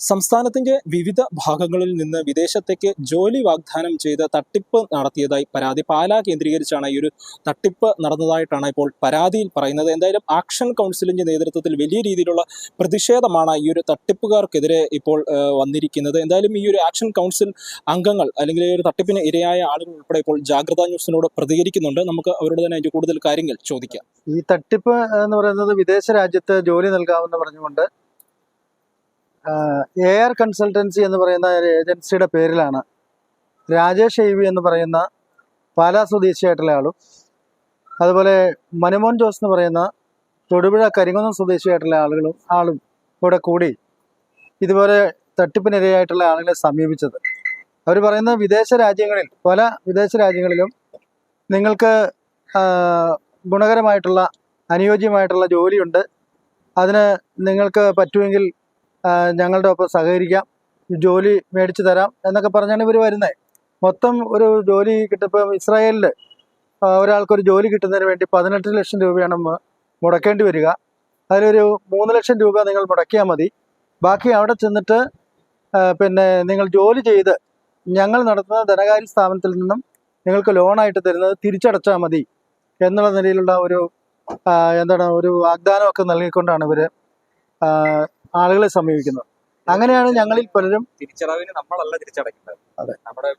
സംസ്ഥാനത്തിന്റെ വിവിധ ഭാഗങ്ങളിൽ നിന്ന് വിദേശത്തേക്ക് ജോലി വാഗ്ദാനം ചെയ്ത് തട്ടിപ്പ് നടത്തിയതായി പരാതി. പാലാ കേന്ദ്രീകരിച്ചാണ് ഈ ഒരു തട്ടിപ്പ് നടന്നതായിട്ടാണ് ഇപ്പോൾ പരാതിയിൽ പറയുന്നത്. എന്തായാലും ആക്ഷൻ കൗൺസിലിന്റെ നേതൃത്വത്തിൽ വലിയ രീതിയിലുള്ള പ്രതിഷേധമാണ് ഈ ഒരു തട്ടിപ്പുകാർക്കെതിരെ ഇപ്പോൾ വന്നിരിക്കുന്നത്. എന്തായാലും ഈ ഒരു ആക്ഷൻ കൗൺസിൽ അംഗങ്ങൾ അല്ലെങ്കിൽ ഈ ഒരു തട്ടിപ്പിന് ഇരയായ ആളുകൾ ഉൾപ്പെടെ ഇപ്പോൾ ജാഗ്രതാ ന്യൂസിനോട് പ്രതികരിക്കുന്നുണ്ട്. നമുക്ക് അവരോട് തന്നെ അതിന്റെ കൂടുതൽ കാര്യങ്ങൾ ചോദിക്കാം. ഈ തട്ടിപ്പ് എന്ന് പറയുന്നത് വിദേശ രാജ്യത്ത് ജോലി നൽകാമെന്ന് പറഞ്ഞുകൊണ്ട് എ ആർ കൺസൾട്ടൻസി എന്ന് പറയുന്ന ഒരു ഏജൻസിയുടെ പേരിലാണ് രാജേഷ് എ വി എന്ന് പറയുന്ന പാലാ സ്വദേശിയായിട്ടുള്ള ആളും അതുപോലെ മനുമോൻ ജോസ് എന്ന് പറയുന്ന തൊടുപുഴ കരിങ്കുന്നം സ്വദേശിയായിട്ടുള്ള ആളുകളും ആളും കൂടെ കൂടി ഇതുപോലെ തട്ടിപ്പിനിരയായിട്ടുള്ള ആളുകളെ സമീപിച്ചത്. അവർ പറയുന്ന വിദേശ രാജ്യങ്ങളിൽ പല വിദേശ രാജ്യങ്ങളിലും നിങ്ങൾക്ക് ഗുണകരമായിട്ടുള്ള അനുയോജ്യമായിട്ടുള്ള ജോലിയുണ്ട്. അതിന് നിങ്ങൾക്ക് പറ്റുമെങ്കിൽ ഞങ്ങളുടെ ഒപ്പം സഹകരിക്കാം. ജോലി മേടിച്ചു തരാം എന്നൊക്കെ പറഞ്ഞാണ് ഇവർ വരുന്നത് മൊത്തം ഒരു ജോലി കിട്ടിയപ്പോൾ ഇസ്രായേലിൽ ഒരാൾക്കൊരു ജോലി കിട്ടുന്നതിന് വേണ്ടി പതിനെട്ട് ലക്ഷം രൂപയാണ് മുടക്കേണ്ടി വരിക. അതിലൊരു മൂന്ന് ലക്ഷം രൂപ നിങ്ങൾ മുടക്കിയാൽ മതി. ബാക്കി അവിടെ ചെന്നിട്ട് പിന്നെ നിങ്ങൾ ജോലി ചെയ്ത് ഞങ്ങൾ നടത്തുന്ന ധനകാര്യ സ്ഥാപനത്തിൽ നിന്നും നിങ്ങൾക്ക് ലോണായിട്ട് തരുന്നത് തിരിച്ചടച്ചാൽ മതി എന്നുള്ള നിലയിലുള്ള ഒരു എന്താണ് ഒരു വാഗ്ദാനമൊക്കെ നൽകിക്കൊണ്ടാണ് ഇവർ ആ, ആളുകളെ സമീപിക്കുന്നത് അങ്ങനെയാണ് ഞങ്ങളിൽ പലരും തിരിച്ചടവിന് നമ്മളല്ല തിരിച്ചടയ്ക്കുന്നത് അതെ. നമ്മുടെ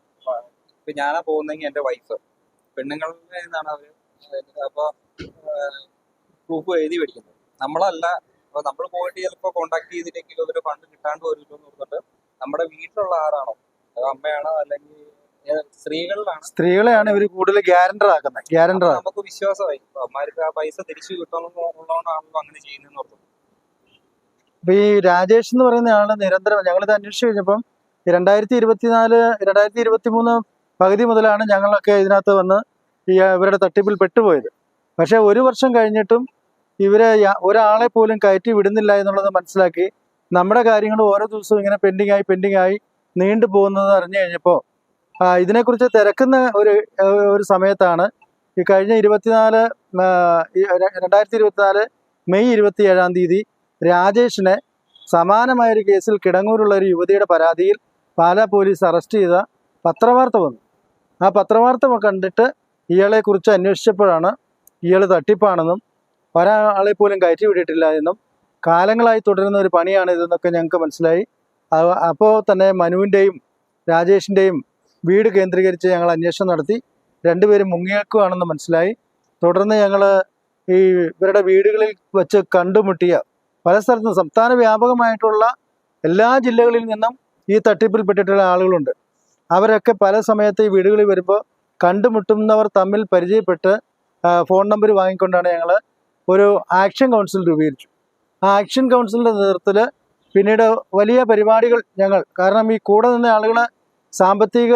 ഇപ്പൊ ഞാനാ പോകുന്നെങ്കിൽ എന്റെ വൈഫ് പെണ്ണുങ്ങളുടെ നിന്നാണ് അവർ അപ്പൊ പ്രൂഫ് എഴുതി മേടിക്കുന്നത്. നമ്മളല്ല അപ്പൊ നമ്മൾ പോയിട്ട് ചിലപ്പോ കോണ്ടാക്ട് ചെയ്തിട്ടെങ്കിലും ഒരു ഫണ്ട് കിട്ടാണ്ട് വരുമല്ലോ എന്ന് പറഞ്ഞിട്ട് നമ്മുടെ വീട്ടിലുള്ള ആരാണോ? അമ്മയാണോ അല്ലെങ്കിൽ സ്ത്രീകളിലാണ്. സ്ത്രീകളെയാണ് ഇവർ കൂടുതൽ ഗ്യാരണ്ടർ ആക്കുന്നത്. ഗ്യാരണ്ടർ നമുക്ക് വിശ്വാസമായി. അമ്മമാർക്ക് ആ പൈസ തിരിച്ചു കിട്ടണമെന്നുള്ളതുകൊണ്ടാണല്ലോ അങ്ങനെ ചെയ്യുന്നതെന്ന് ഓർത്തു അപ്പൊ ഈ രാജേഷ് എന്ന് പറയുന്ന ആൾ നിരന്തരം ഞങ്ങളിത് അന്വേഷിച്ചു കഴിഞ്ഞപ്പം രണ്ടായിരത്തി ഇരുപത്തിനാല് രണ്ടായിരത്തി ഇരുപത്തി മൂന്ന് പകുതി മുതലാണ് ഞങ്ങളൊക്കെ ഇതിനകത്ത് വന്ന് ഈ ഇവരുടെ തട്ടിപ്പിൽ പെട്ടുപോയത്. പക്ഷെ ഒരു വർഷം കഴിഞ്ഞിട്ടും ഇവരെ ഒരാളെ പോലും കയറ്റി വിടുന്നില്ല എന്നുള്ളത് മനസ്സിലാക്കി നമ്മുടെ കാര്യങ്ങൾ ഓരോ ദിവസവും ഇങ്ങനെ പെൻഡിങ് ആയി പെൻഡിങ് ആയി നീണ്ടു പോകുന്നത് അറിഞ്ഞു കഴിഞ്ഞപ്പോൾ ഇതിനെക്കുറിച്ച് തിരക്കുന്ന ഒരു ഒരു സമയത്താണ് ഈ കഴിഞ്ഞ ഇരുപത്തിനാല് രണ്ടായിരത്തി ഇരുപത്തിനാല് മെയ് ഇരുപത്തി ഏഴാം തീയതി രാജേഷിനെ സമാനമായ ഒരു കേസിൽ കിടങ്ങൂരുള്ള ഒരു യുവതിയുടെ പരാതിയിൽ പാലാ പോലീസ് അറസ്റ്റ് ചെയ്ത പത്രവാർത്ത വന്നു. ആ പത്രവാർത്ത കണ്ടിട്ട് ഇയാളെ കുറിച്ച് അന്വേഷിച്ചപ്പോഴാണ് ഇയാൾ തട്ടിപ്പാണെന്നും ഒരാളെ പോലും കയറ്റി വിട്ടിട്ടില്ല എന്നും കാലങ്ങളായി തുടരുന്ന ഒരു പണിയാണ് ഇതെന്നൊക്കെ ഞങ്ങൾക്ക് മനസ്സിലായി. അപ്പോൾ തന്നെ മനുവിന്റെയും രാജേഷിന്റെയും വീട് കേന്ദ്രീകരിച്ച് ഞങ്ങൾ അന്വേഷണം നടത്തി. രണ്ടുപേരും മുങ്ങിയേക്കുവാണെന്ന് മനസ്സിലായി. തുടർന്ന് ഞങ്ങൾ ഈ ഇവരുടെ വീടുകളിൽ വെച്ച് കണ്ടുമുട്ടിയ പല സ്ഥലത്തും സംസ്ഥാന വ്യാപകമായിട്ടുള്ള എല്ലാ ജില്ലകളിൽ നിന്നും ഈ തട്ടിപ്പിൽപ്പെട്ടിട്ടുള്ള ആളുകളുണ്ട്. അവരൊക്കെ പല സമയത്ത് ഈ വീടുകളിൽ വരുമ്പോൾ കണ്ടുമുട്ടുന്നവർ തമ്മിൽ പരിചയപ്പെട്ട് ഫോൺ നമ്പർ വാങ്ങിക്കൊണ്ടാണ് ഞങ്ങൾ ഒരു ആക്ഷൻ കൗൺസിൽ രൂപീകരിച്ചു. ആ ആക്ഷൻ കൗൺസിലിന്റെ നേതൃത്വത്തിൽ പിന്നീട് വലിയ പരിപാടികൾ ഞങ്ങൾ കാരണം ഈ കൂടെ നിന്ന ആളുകൾ സാമ്പത്തിക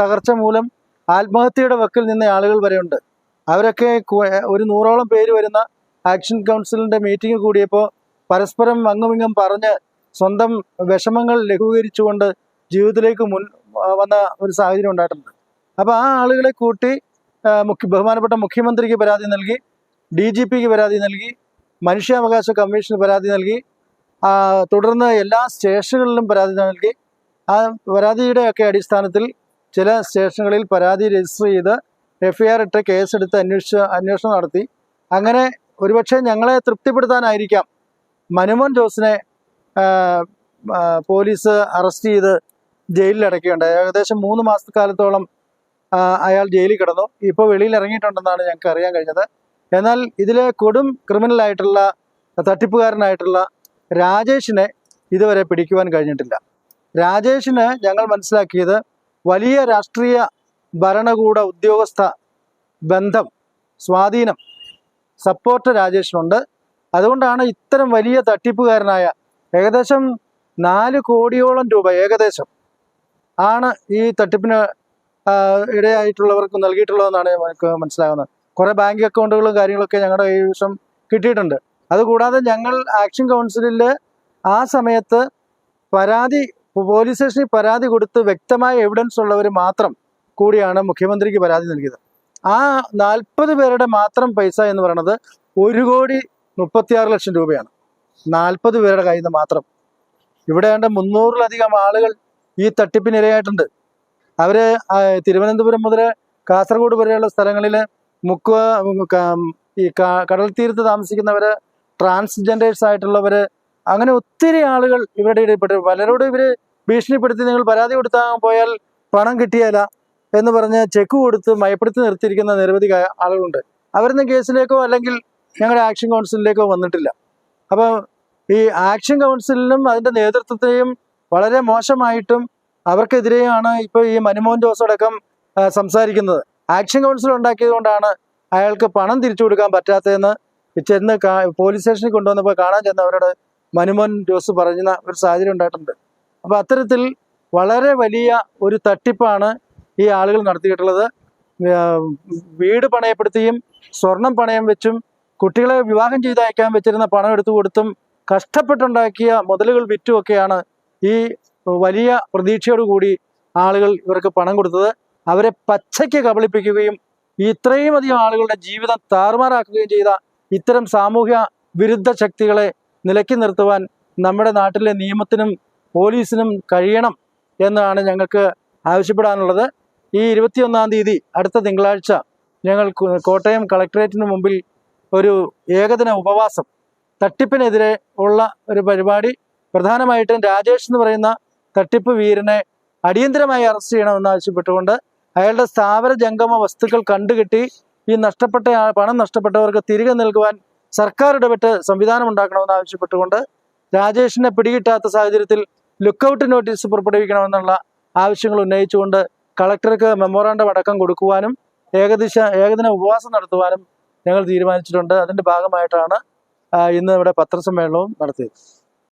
തകർച്ച മൂലം ആത്മഹത്യയുടെ വക്കിൽ നിന്ന ആളുകൾ വരെയുണ്ട് അവരൊക്കെ ഒരു നൂറോളം പേര് വരുന്ന ആക്ഷൻ കൗൺസിലിന്റെ മീറ്റിംഗ് കൂടിയപ്പോൾ പരസ്പരം അങ്ങുമിങ്ങും പറഞ്ഞ് സ്വന്തം വിഷമങ്ങൾ ലഘൂകരിച്ചുകൊണ്ട് ജീവിതത്തിലേക്ക് മുൻ വന്ന ഒരു സാഹചര്യം ഉണ്ടായിട്ടുണ്ട്. അപ്പോൾ ആ ആളുകളെ കൂട്ടി മുഖ്യ ബഹുമാനപ്പെട്ട മുഖ്യമന്ത്രിക്ക് പരാതി നൽകി ഡി ജി പിക്ക് പരാതി നൽകി മനുഷ്യാവകാശ കമ്മീഷന് പരാതി നൽകി തുടർന്ന് എല്ലാ സ്റ്റേഷനുകളിലും പരാതി നൽകി. ആ പരാതിയുടെ ഒക്കെ അടിസ്ഥാനത്തിൽ ചില സ്റ്റേഷനുകളിൽ പരാതി രജിസ്റ്റർ ചെയ്ത് എഫ്ഐആർ ഇട്ട് കേസെടുത്ത് അന്വേഷിച്ച് അന്വേഷണം നടത്തി. അങ്ങനെ ഒരുപക്ഷെ ഞങ്ങളെ തൃപ്തിപ്പെടുത്താനായിരിക്കാം മനുമോൻ ജോസിനെ പോലീസ് അറസ്റ്റ് ചെയ്ത് ജയിലിൽ അടയ്ക്കുകയുണ്ടായി. ഏകദേശം മൂന്ന് മാസക്കാലത്തോളം അയാൾ ജയിലിൽ കിടന്നു. ഇപ്പോൾ വെളിയിൽ ഇറങ്ങിയിട്ടുണ്ടെന്നാണ് ഞങ്ങൾക്ക് അറിയാൻ കഴിഞ്ഞത്. എന്നാൽ ഇതിലെ കൊടും ക്രിമിനലായിട്ടുള്ള തട്ടിപ്പുകാരനായിട്ടുള്ള രാജേഷിനെ ഇതുവരെ പിടിക്കുവാൻ കഴിഞ്ഞിട്ടില്ല. രാജേഷിന് ഞങ്ങൾ മനസ്സിലാക്കിയത് വലിയ രാഷ്ട്രീയ ഭരണകൂട ഉദ്യോഗസ്ഥ ബന്ധം സ്വാധീനം സപ്പോർട്ട് രാജേഷിനുണ്ട്. അതുകൊണ്ടാണ് ഇത്തരം വലിയ തട്ടിപ്പുകാരനായ ഏകദേശം നാല് കോടിയോളം രൂപ ഏകദേശം ആണ് ഈ തട്ടിപ്പിന് ഇടയായിട്ടുള്ളവർക്ക് നൽകിയിട്ടുള്ളതെന്നാണ് എനിക്ക് മനസ്സിലാകുന്നത്. കുറേ ബാങ്ക് അക്കൗണ്ടുകളും കാര്യങ്ങളൊക്കെ ഞങ്ങളുടെ കൈവശം കിട്ടിയിട്ടുണ്ട്. അതുകൂടാതെ ഞങ്ങൾ ആക്ഷൻ കൗൺസിലിൽ ആ സമയത്ത് പരാതി പോലീസ് സ്റ്റേഷനിൽ പരാതി കൊടുത്ത് വ്യക്തമായ എവിഡൻസ് ഉള്ളവർ മാത്രം കൂടിയാണ് മുഖ്യമന്ത്രിക്ക് പരാതി നൽകിയത്. ആ നാൽപ്പത് പേരുടെ മാത്രം പൈസ എന്ന് പറയുന്നത് ഒരു കോടി മുപ്പത്തിയാറ് ലക്ഷം രൂപയാണ്. നാൽപ്പത് പേരുടെ കയ്യിൽ നിന്ന് മാത്രം. ഇവിടെ ഏണ്ട മുന്നൂറിലധികം ആളുകൾ ഈ തട്ടിപ്പിനിരയായിട്ടുണ്ട് അവർ തിരുവനന്തപുരം മുതൽ കാസർഗോഡ് വരെയുള്ള സ്ഥലങ്ങളിൽ മുക്കുവ ഈ കടൽ തീരത്ത് താമസിക്കുന്നവര് ട്രാൻസ്ജെൻഡേഴ്സ് ആയിട്ടുള്ളവര് അങ്ങനെ ഒത്തിരി ആളുകൾ ഇവരുടെ ഇടപെട്ടു പലരോടും ഇവർ ഭീഷണിപ്പെടുത്തി നിങ്ങൾ പരാതി കൊടുത്താൽ പോയാൽ പണം കിട്ടിയാല എന്ന് പറഞ്ഞ് ചെക്ക് കൊടുത്ത് മയപ്പെടുത്തി നിർത്തിയിരിക്കുന്ന നിരവധി ആളുകളുണ്ട്. അവരൊന്നും കേസിലേക്കോ അല്ലെങ്കിൽ ഞങ്ങളുടെ ആക്ഷൻ കൗൺസിലിലേക്കോ വന്നിട്ടില്ല. അപ്പോൾ ഈ ആക്ഷൻ കൗൺസിലിനും അതിന്റെ നേതൃത്വത്തെയും വളരെ മോശമായിട്ടും അവർക്കെതിരെയാണ് ഇപ്പോൾ ഈ മനുമോഹൻ ജോസ് അടക്കം സംസാരിക്കുന്നത്. ആക്ഷൻ കൗൺസിൽ ഉണ്ടാക്കിയത് കൊണ്ടാണ് അയാൾക്ക് പണം തിരിച്ചു കൊടുക്കാൻ പറ്റാത്തതെന്ന് ചെന്ന് പോലീസ് സ്റ്റേഷനിൽ കൊണ്ടുവന്നപ്പോൾ കാണാൻ ചെന്നവരോട് മനുമോഹൻ ജോസ് പറഞ്ഞ ഒരു സാഹചര്യം ഉണ്ടായിട്ടുണ്ട്. അപ്പോൾ അത്തരത്തിൽ വളരെ വലിയ ഒരു തട്ടിപ്പാണ് ഈ ആളുകൾ നടത്തിയിട്ടുള്ളത്. വീട് പണയപ്പെടുത്തിയും സ്വർണം പണയം വെച്ചും കുട്ടികളെ വിവാഹം ചെയ്ത് അയക്കാൻ വെച്ചിരുന്ന പണം എടുത്തു കൊടുത്തും കഷ്ടപ്പെട്ടുണ്ടാക്കിയ മുതലുകൾ വിറ്റുമൊക്കെയാണ് ഈ വലിയ പ്രതീക്ഷയോടുകൂടി ആളുകൾ ഇവർക്ക് പണം കൊടുത്തത്. അവരെ പച്ചയ്ക്ക് കബളിപ്പിക്കുകയും ഇത്രയും അധികം ആളുകളുടെ ജീവിതം താറുമാറാക്കുകയും ചെയ്ത ഇത്തരം സാമൂഹ്യ വിരുദ്ധ ശക്തികളെ നിലക്കി നിർത്തുവാൻ നമ്മുടെ നാട്ടിലെ നിയമത്തിനും പോലീസിനും കഴിയണം എന്നാണ് ഞങ്ങൾക്ക് ആവശ്യപ്പെടാനുള്ളത്. ഈ ഇരുപത്തിയൊന്നാം തീയതി അടുത്ത തിങ്കളാഴ്ച ഞങ്ങൾ കോട്ടയം കളക്ടറേറ്റിന് മുമ്പിൽ ഒരു ഏകദിന ഉപവാസം തട്ടിപ്പിനെതിരെ ഉള്ള ഒരു പരിപാടി. പ്രധാനമായിട്ടും രാജേഷ് എന്ന് പറയുന്ന തട്ടിപ്പ് വീരനെ അടിയന്തരമായി അറസ്റ്റ് ചെയ്യണമെന്ന് ആവശ്യപ്പെട്ടുകൊണ്ട് അയാളുടെ സ്ഥാപന ജംഗമ വസ്തുക്കൾ കണ്ടുകെട്ടി ഈ നഷ്ടപ്പെട്ട പണം നഷ്ടപ്പെട്ടവർക്ക് തിരികെ നൽകുവാൻ സർക്കാർ ഇടപെട്ട് സംവിധാനം ഉണ്ടാക്കണമെന്ന് ആവശ്യപ്പെട്ടുകൊണ്ട് രാജേഷിനെ പിടികിട്ടാത്ത സാഹചര്യത്തിൽ ലുക്കൌട്ട് നോട്ടീസ് പുറപ്പെടുവിക്കണമെന്നുള്ള ആവശ്യങ്ങൾ ഉന്നയിച്ചുകൊണ്ട് കളക്ടർക്ക് മെമ്മോറാണ്ടം അടക്കം കൊടുക്കുവാനും ഏകദേശ ഏകദിന ഉപവാസം നടത്തുവാനും ഞങ്ങൾ തീരുമാനിച്ചിട്ടുണ്ട്. അതിന്റെ ഭാഗമായിട്ടാണ് ഇന്ന് ഇവിടെ പത്രസമ്മേളനവും നടത്തിയത്.